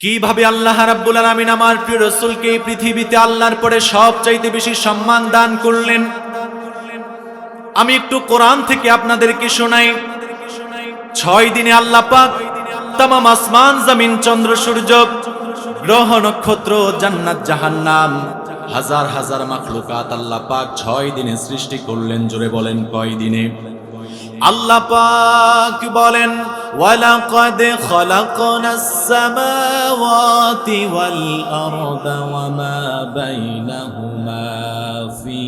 কীভাবে আল্লাহ রাব্বুল আলামিন আমার প্রিয় রসুলকে এই পৃথিবীতে আল্লাহর পরে সবচাইতে বেশি সম্মান দান করলেন? আমি একটু কোরআন থেকে আপনাদেরকে শোনাই। ছয় দিনে আল্লাহ পাক তামাম আসমান, জমিন, চন্দ্র, সূর্য, গ্রহ, নক্ষত্র, জান্নাত, জাহান্নাম, হাজার হাজার মাখলুকাত আল্লাহ পাক ছয় দিনে সৃষ্টি করলেন। জোরে বলেন কয় দিনে? আল্লাহ পাক বলেন ওয়ালাকাদ খালাকনাস সামাওয়াতি ওয়াল আরদা ওয়ামা বাইনাহুমা ফি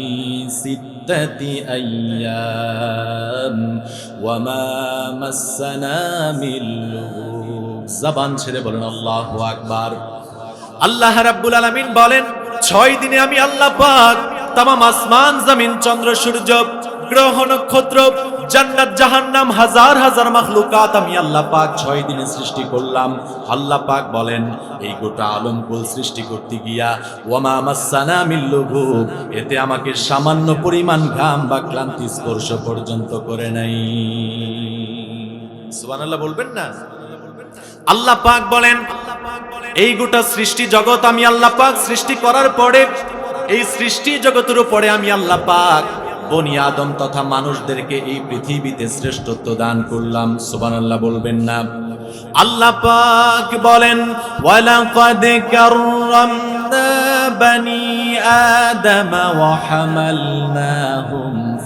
সিত্তাতি আইয়াম ওয়ামা মাসসানা মিন লুগুব ছেড়ে বলেন, আল্লাহু আকবার। আল্লাহ রাব্বুল আলামিন বলেন, ছয় দিনে আমি আল্লাহ পাক তামাম আসমান, জমিন, চন্দ্র, সূর্য, গ্রহ, নক্ষত্র জান্নাত জাহান্নাম হাজার হাজার মাখলুকাত আমি আল্লাহ পাক ছয় দিনে সৃষ্টি করলাম। আল্লাহ পাক বলেন, এই গোটা আলমকুল সৃষ্টি করতে গিয়া, ওয়ামা মাসানা মিল্লুগু এতে আমাকে সামান্য পরিমাণ ঘাম বা ক্লান্তি স্পর্শ পর্যন্ত করে নাই। সুবহানাল্লাহ বলবেন না? আল্লাহ পাক বলেন, এই গোটা সৃষ্টি জগৎ আমি আল্লাহ পাক সৃষ্টি করার পরে, এই সৃষ্টি জগতের উপরে আমি আল্লাহ পাক বনি আদম তথা মানুষদেরকে এই পৃথিবীতে শ্রেষ্ঠত্ব দান করলাম। সুবান আল্লাহ বলবেন না। আল্লাহ পাক বলেন, ওয়ালাকাদ কাররামনা বানি আদম ওয়া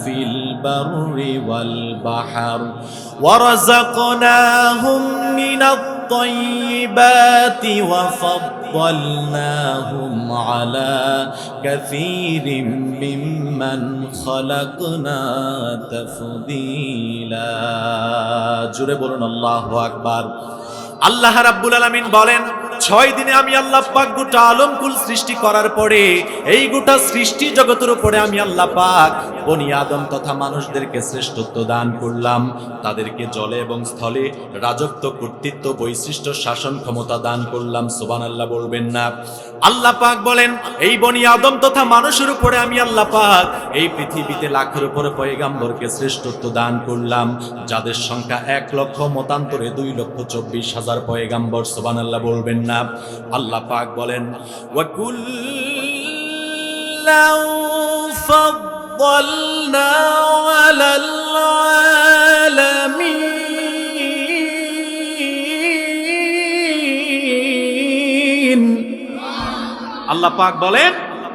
ফিল বাররি ওয়াল বাহর ওয়া মিনাত الطيبات وفضلناهم على كثير ممن خلقنا تفضيلا জুড়ে বলুন আল্লাহু আকবার আল্লাহ রাব্বুল আলামিন বলেন ছয় দিনে আমি আল্লাহ পাক গোটা আলমকুল সৃষ্টি করার পরে, এই গোটা সৃষ্টি জগতের উপরে আমি আল্লাহ পাক বনি আদম তথা মানুষদেরকে শ্রেষ্ঠত্ব দান করলাম। তাদেরকে জলে এবং স্থলে রাজত্ব, কর্তৃত্ব, বৈশিষ্ট্য, শাসন ক্ষমতা দান করলাম। সোবান আল্লাহ বলবেন না। আল্লাহ পাক বলেন এই বনি আদম তথা মানুষের উপরে আমি আল্লাহ পাক এই পৃথিবীতে লাখের উপরে পয়গাম্বরকে শ্রেষ্ঠত্ব দান করলাম যাদের সংখ্যা এক লক্ষ মতান্তরে দুই লক্ষ চব্বিশ হাজার পয়গাম্বর সোবান আল্লাহ বলবেন না আল্লাহ পাক বলেন وَكُلًّا فَضَّلْنَا عَلَى আল্লাহ পাক বলেন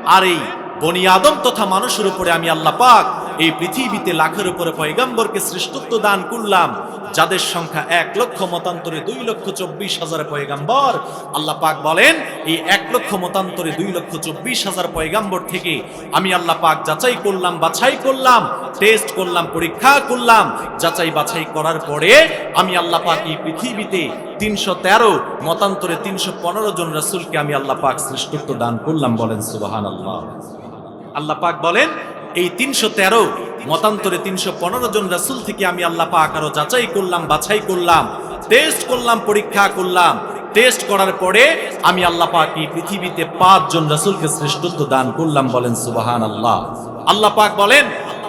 আর এই বনি আদম তথা মানুষের উপরে আমি আল্লাহ পাক এই পৃথিবীতে লাখের উপরে পয়গাম্বরকে শ্রেষ্ঠত্ব দান করলাম, যাদের সংখ্যা এক লক্ষ, মতান্তরে দুই লক্ষ চব্বিশ হাজার পয়গাম্বর। আল্লাহ পাক বলেন, এই এক লক্ষ, মতান্তরে দুই লক্ষ চব্বিশ হাজার পয়গাম্বর থেকে আমি আল্লাহ পাক যাচাই করলাম, বাছাই করলাম, টেস্ট করলাম, পরীক্ষা করলাম। যাচাই বাছাই করার পরে আমি আল্লাহ পাক এই পৃথিবীতে তিনশো তেরো, মতান্তরে তিনশো পনেরো জন রাসুলকে আমি আল্লাহ পাক শ্রেষ্ঠত্ব দান করলাম বলেন সুবাহান আল্লাহ আল্লাহ পাক বলেন এই তিনশো তেরো, মতান্তরে তিনশো পনেরো জন রাসুল থেকে আমি আল্লাহ পাক যাচাই করলাম, বাছাই করলাম টেস্ট করলাম, পরীক্ষা করলাম। টেস্ট করার পরে আমি আল্লাহ পাক এই পৃথিবীতে পাঁচজন রাসুলকে শ্রেষ্ঠত্ব দান করলাম বলেন সুবাহান আল্লাহ আল্লাহ পাক বলেন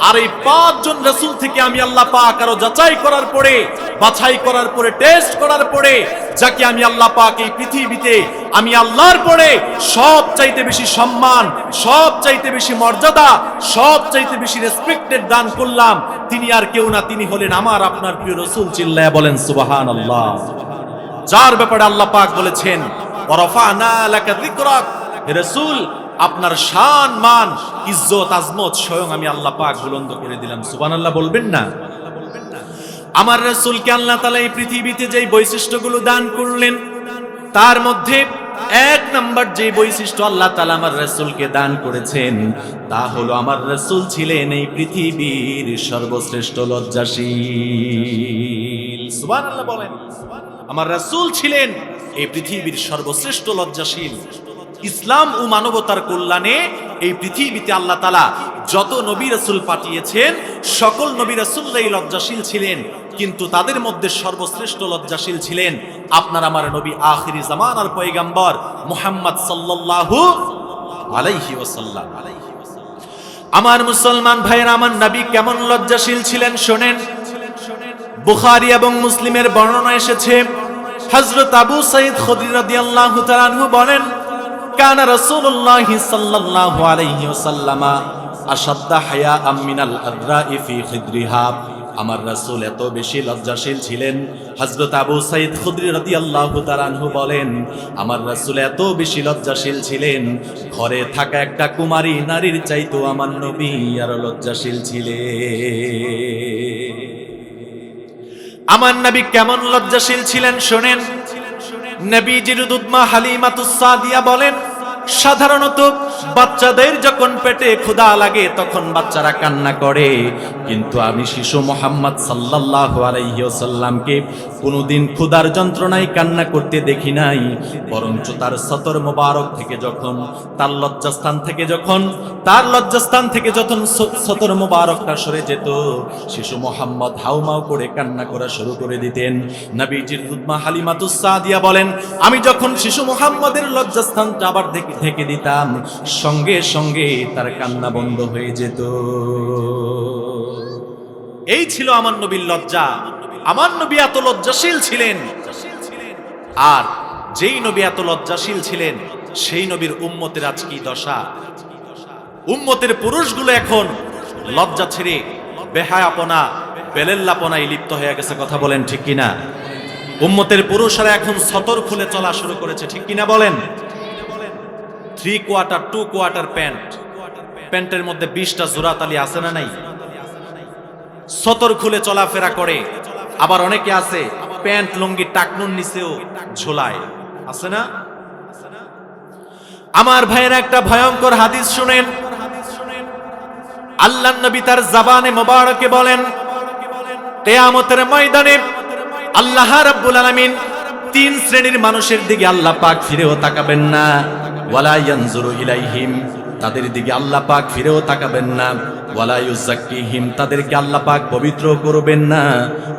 আর এই পাঁচজন রাসূল থেকে আমি আল্লাহ পাক আরও যাচাই করার পরে, বাছাই করার পরে, টেস্ট করার পরে, যাকে আমি আল্লাহ পাক এই পৃথিবীতে আমি আল্লাহর পরে সব চাইতে বেশি সম্মান সব চাইতে বেশি মর্যাদা সব চাইতে বেশি রেসপেক্টেড দান করলাম, তিনি আর কেউ না, তিনি হলেন আমার আপনার প্রিয় রসুল চিল্লায় বলেন সুবাহান আল্লাহ যার ব্যাপারে আল্লাহ পাক বলেছেন রাসূল আপনার শান, মান, ইজ্জত, আজমত স্বয়ং আমি আল্লাহ পাক বুলন্দ করে দিলাম। সুবহানাল্লাহ বলবেন না? আমার রাসূলকে আল্লাহ তালা এই পৃথিবীতে যেই বৈশিষ্ট্যগুলো দান করলেন, তার মধ্যে এক নাম্বার যে বৈশিষ্ট্য আল্লাহ তালা আমার রাসূলকে দান করেছেন, তা হলো আমার রাসূল ছিলেন এই পৃথিবীর সর্বশ্রেষ্ঠ লজ্জাশীল। সুবহানাল্লাহ বলেন, আমার রাসূল ছিলেন এই পৃথিবীর সর্বশ্রেষ্ঠ লজ্জাশীল। ইসলাম ও মানবতার কল্যাণে এই পৃথিবীতে আল্লাহ তালা যত নবী রসুল পাঠিয়েছেন, সকল নবী রাসূলরাই লজ্জাশীল ছিলেন, কিন্তু তাদের মধ্যে সর্বশ্রেষ্ঠ লজ্জাশীল ছিলেন আপনার আমার নবী আখিরি জামান আর পয়গাম্বর মোহাম্মদ সাল্লাল্লাহু আলাইহি ওয়াসাল্লাম। আমার মুসলমান ভাইয়ের, আমার নবী কেমন লজ্জাশীল ছিলেন শোনেন। বুখারি এবং মুসলিমের বর্ণনা এসেছে। হজরত আবু সাইদ খুদরি তাআলা আনহু বলেন কানা রাসূলুল্লাহ সাল্লাল্লাহু আলাইহি ওয়াসাল্লামা আশাদ্দা হায়া মিনাল আদরাই ফি খিদরিহা। আমার রাসূল এত বেশি লজ্জাশীল ছিলেন। হযরত আবু সাইদ খুদরি রাদিয়াল্লাহু তাআলা আনহু বলেন, আমার রাসূল এত বেশি লজ্জাশীল ছিলেন। ঘরে থাকা একটা কুমারী নারীর চাইতো আমার নবী আরও লজ্জাশীল ছিলেন। আমার নবী কেমন লজ্জাশীল ছিলেন শোনেন? নবীজির দুধমা হালিমাতুস সাদিয়া বলেন সাধারণত বাচ্চাদের যখন পেটে ক্ষুধা লাগে, তখন বাচ্চারা কান্না করে। কিন্তু আমি শিশু মোহাম্মদ সাল্লাল্লাহু আলাইহি ওয়াসাল্লামকে কোনোদিন ক্ষুধার যন্ত্রণায় কান্না করতে দেখি নাই, বরঞ্চ তার সতর মোবারক থেকে যখন, তার লজ্জাস্থান থেকে যখন, তার লজ্জাস্থান থেকে যখন সতর মোবারকটা সরে যেত, শিশু মোহাম্মদ হাউমাউ করে কান্না করা শুরু করে দিতেন। নবীজির দুধমা হালিমাতুস সাদিয়া বলেন, আমি যখন শিশু মোহাম্মদের লজ্জাস্থানটা আবার ঢেকে দিতাম সঙ্গে সঙ্গে তার কান্না বন্ধ হয়ে যেত। এই ছিল আমার নবীর লজ্জা। আমার নবী এত লজ্জাশীল ছিলেন। আর যেই নবী এত লজ্জাশীল ছিলেন, সেই নবীর উম্মতের আজ কি দশা? উম্মতের পুরুষগুলো এখন লজ্জা ছেড়ে বেহায়াপনা, বেলেল্লাপনায় লিপ্ত হয়ে গেছে, কথা বলেন ঠিক কিনা? উম্মতের পুরুষরা এখন সতর খুলে চলা শুরু করেছে, ঠিক কিনা বলেন? Three quarter two quarter pant প্যান্টের মধ্যে বিশটা জোড়াতালি আছে না নাই? সতর খুলে চলাফেরা করে। আবার অনেকে আছে, প্যান্ট লুঙ্গি টাকনুর নিচেও ঝোলায়। আছে না? আমার ভাইয়ের একটা ভয়ঙ্কর হাদিস শুনেন। আল্লাহ নবী তার জাবানে মোবারকে বলেন, কেয়ামতের ময়দানে আল্লাহ রাব্বুল আলামিন তিন শ্রেণির মানুষের দিকে আল্লাহ পাক ফিরেও তাকাবেন না। ওয়ালা ইয়ানজুরু ইলাইহিম, তাদের দিকে আল্লাহ পাক ফিরেও তাকাবেন না। ওয়ালা ইউজাক্কিহিম তাদেরকে আল্লাহ পবিত্র করবেন না।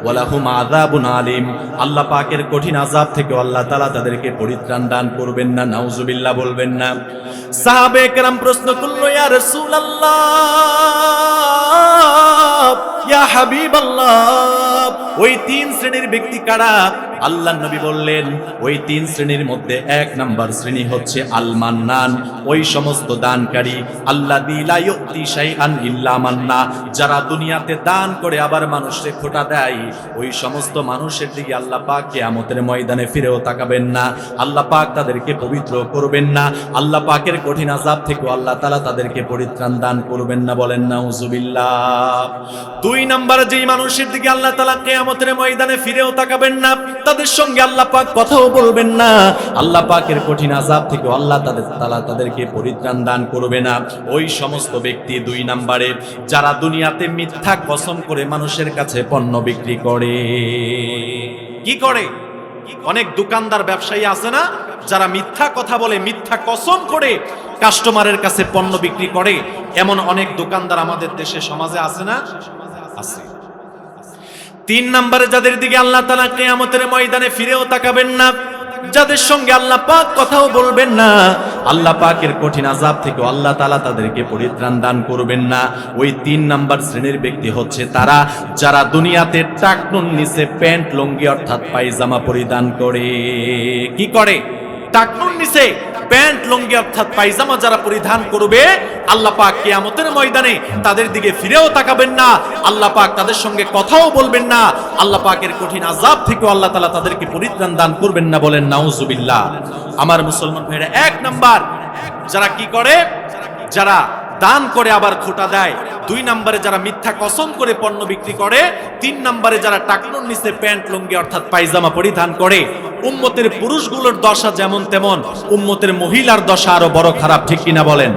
ওয়ালা হুম আযাবুন আলিম, আল্লাহ কঠিন আযাব থেকে আল্লাহ তাআলা তাদেরকে পরিত্রাণ দান করবেন না। নাউজুবিল্লাহ বলবেন না। সাহাবে কেরাম প্রশ্ন করল, ইয়া রাসূলুল্লাহ, ইয়া হাবিবাল্লাহ ওই তিন শ্রেণির ব্যক্তি কারা? আল্লাহ নবী বললেন, ওই তিন শ্রেণির মধ্যে এক নাম্বার শ্রেণি হচ্ছে আল মান্নান ওই সমস্ত দানকারী আল্লাহ শাইআন ইল্লা মান্না। যারা দুনিয়াতে দান করে আবার মানুষকে খোটা দেয়, ওই সমস্ত মানুষের দিকে আল্লাহ পাক কিয়ামতের ময়দানে ফিরেও তাকাবেন না। আল্লাহ পাক তাদেরকে পবিত্র করবেন না। আল্লাহ পাকের কঠিন আযাব থেকে আল্লাহ তালা তাদেরকে পরিত্রাণ দান করবেন না বলেন নাউজুবিল্লাহ দুই নাম্বার যেই মানুষের দিকে আল্লাহ তাআলা কিয়ামতের ময়দানে ফিরেও তাকাবেন না। তাদের সঙ্গে আল্লাহ পাক কথাও বলবেন না। আল্লাহ পাকের কঠিন আযাব থেকে আল্লাহ তাদের তাআলা তাদেরকে পরিত্রাণ দান করবে না। ওই সমস্ত ব্যক্তি দুই নাম্বারে, যারা দুনিয়াতে মিথ্যা কসম করে মানুষের কাছে পণ্য বিক্রি করে। কি করে? অনেক দোকানদার ব্যবসায়ী আছে না, যারা মিথ্যা কথা বলে, মিথ্যা কসম করে কাস্টমারের কাছে পণ্য বিক্রি করে। এমন অনেক দোকানদার আমাদের দেশে, সমাজে আছে না? আছে। তিন নম্বরে যাদের দিকে আল্লাহ তালা কেয়ামতের ময়দানে ফিরেও তাকাবেন না, যাদের সঙ্গে আল্লাহ পাক কথাও বলবেন না, আল্লাহ পাকের কঠিন আজাব থেকে আল্লাহ তালা তাদেরকে পরিত্রাণ দান করবেন না। ওই তিন নাম্বার শ্রেণির ব্যক্তি হচ্ছে তারা, যারা দুনিয়াতে টাকনুন নিচে প্যান্ট লুঙ্গি অর্থাৎ পায়জামা পরিধান করে। কি করে? টাকনুন নিচে। প্যান্ট লুঙ্গি অর্থাৎ পায়জামা যারা পরিধান করবে, আল্লাহ পাক কিয়ামতের ময়দানে তাদের দিকে ফিরেও তাকাবেন না। আল্লাহ পাক তাদের সঙ্গে কথাও বলবেন না। আল্লাহ পাকের কঠিন আজাব থেকেও আল্লাহ তাআলা তাদেরকে পরিত্রাণ দান করবেন না বলেন নাউজুবিল্লাহ। আমার মুসলমান ভাইরা, এক নাম্বার, যারা কি করে? যারা দান করে আবার খোটা দেয়। দুই নম্বরে যারা মিথ্যা কসম করে পণ্য বিক্রি করে, তিন নম্বরে যারা টাকনুর নিচে প্যান্ট, লুঙ্গি অর্থাৎ পায়জামা পরিধান করে, উম্মতের পুরুষগুলোর দশা যেমন তেমন, উম্মতের মহিলার দশা আরও বড় খারাপ, ঠিক কিনা বলেন?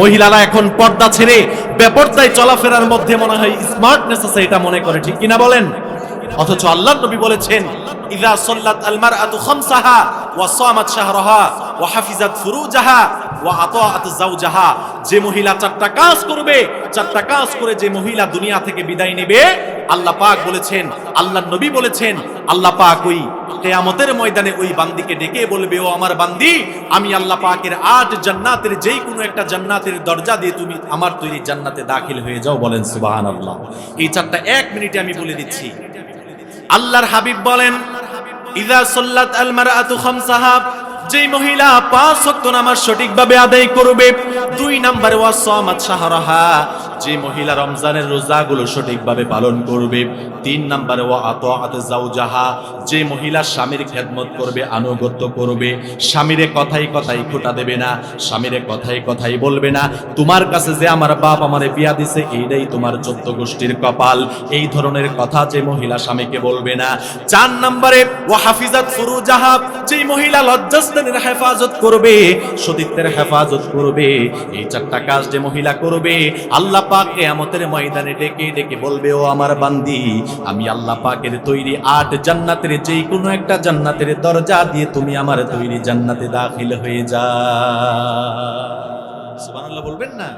মহিলারা এখন পর্দা ছেড়ে বেপর্দায় চলাফেরার মধ্যে মনে হয় স্মার্টনেস আছে, এটা মনে করে, ঠিক কিনা বলেন? অথচ আল্লাহ নবী বলেছেন ইদা সাল্লাত আল মারআতু খামসাহা ওয়া সামাত শাহরাহা ওয়া হাফিজাত ফুরুজাহা ওয়া আতাআত যাওজাহা। যে মহিলা চারটা কাজ করবে, চারটা কাজ করে যে মহিলা দুনিয়া থেকে বিদায় নেবে, আল্লাহ পাক বলেছেন, আল্লাহ নবী বলেছেন, আল্লাহ পাক ওই কেয়ামতের ময়দানে ওই বান্দিকে ডেকে বলবে, ও আমার বান্দি, আমি আল্লাহ পাকের আট জান্নাতের যেই কোনো একটা জান্নাতের দরজা দিয়ে তুমি আমার তৈরি জান্নাতে দাখিল হয়ে যাও। বলেন, সুবহানাল্লাহ। এই চারটা এক মিনিটে আমি বলে দিচ্ছি। আল্লাহর হাবিব বলেন ইদা সাল্লাত আল মারআতু খামসাহা যেই মহিলা পাঁচ ওয়াক্ত নামাজ সঠিকভাবে আদায় করবে, দুই নম্বরে ওয়াসামাত শাহরাহা। যে মহিলা রমজানের রোজাগুলো সঠিকভাবে পালন করবে, তিন নম্বরে ওয়া আতাআত জাওজাহা যে মহিলা স্বামীর খেদমত করবে, আনুগত্য করবে, স্বামীরে কথাই কথাই খোটা দেবে না, স্বামীরে কথাই কথাই বলবে না, তোমার কাছে যে আমার বাপ আমারে বিয়া দিছে, এইটাই তোমার চোদ্দ গোষ্ঠীর কপাল। এই ধরনের কথা যে মহিলা স্বামীকে বলবে না। চার নম্বরে, ওয়া হাফিজাত ফুরুজাহা যে মহিলা লজ্জাস্থানের হেফাজত করবে, সতীত্বের হেফাজত করবে, এই চারটা কাজ যে মহিলা করবে, আল্লাহ পাক কিয়ামতের ময়দানে ডেকে ডেকে বলবে, ও আমার বান্দি, আমি আল্লাহ পাকের তৈরি আট জান্নাতের যেই কোনো একটা জান্নাতের দরজা দিয়ে তুমি আমার তৈরি জান্নাতে দাখিল হয়ে যা। সুবহানাল্লাহ বলবেন না?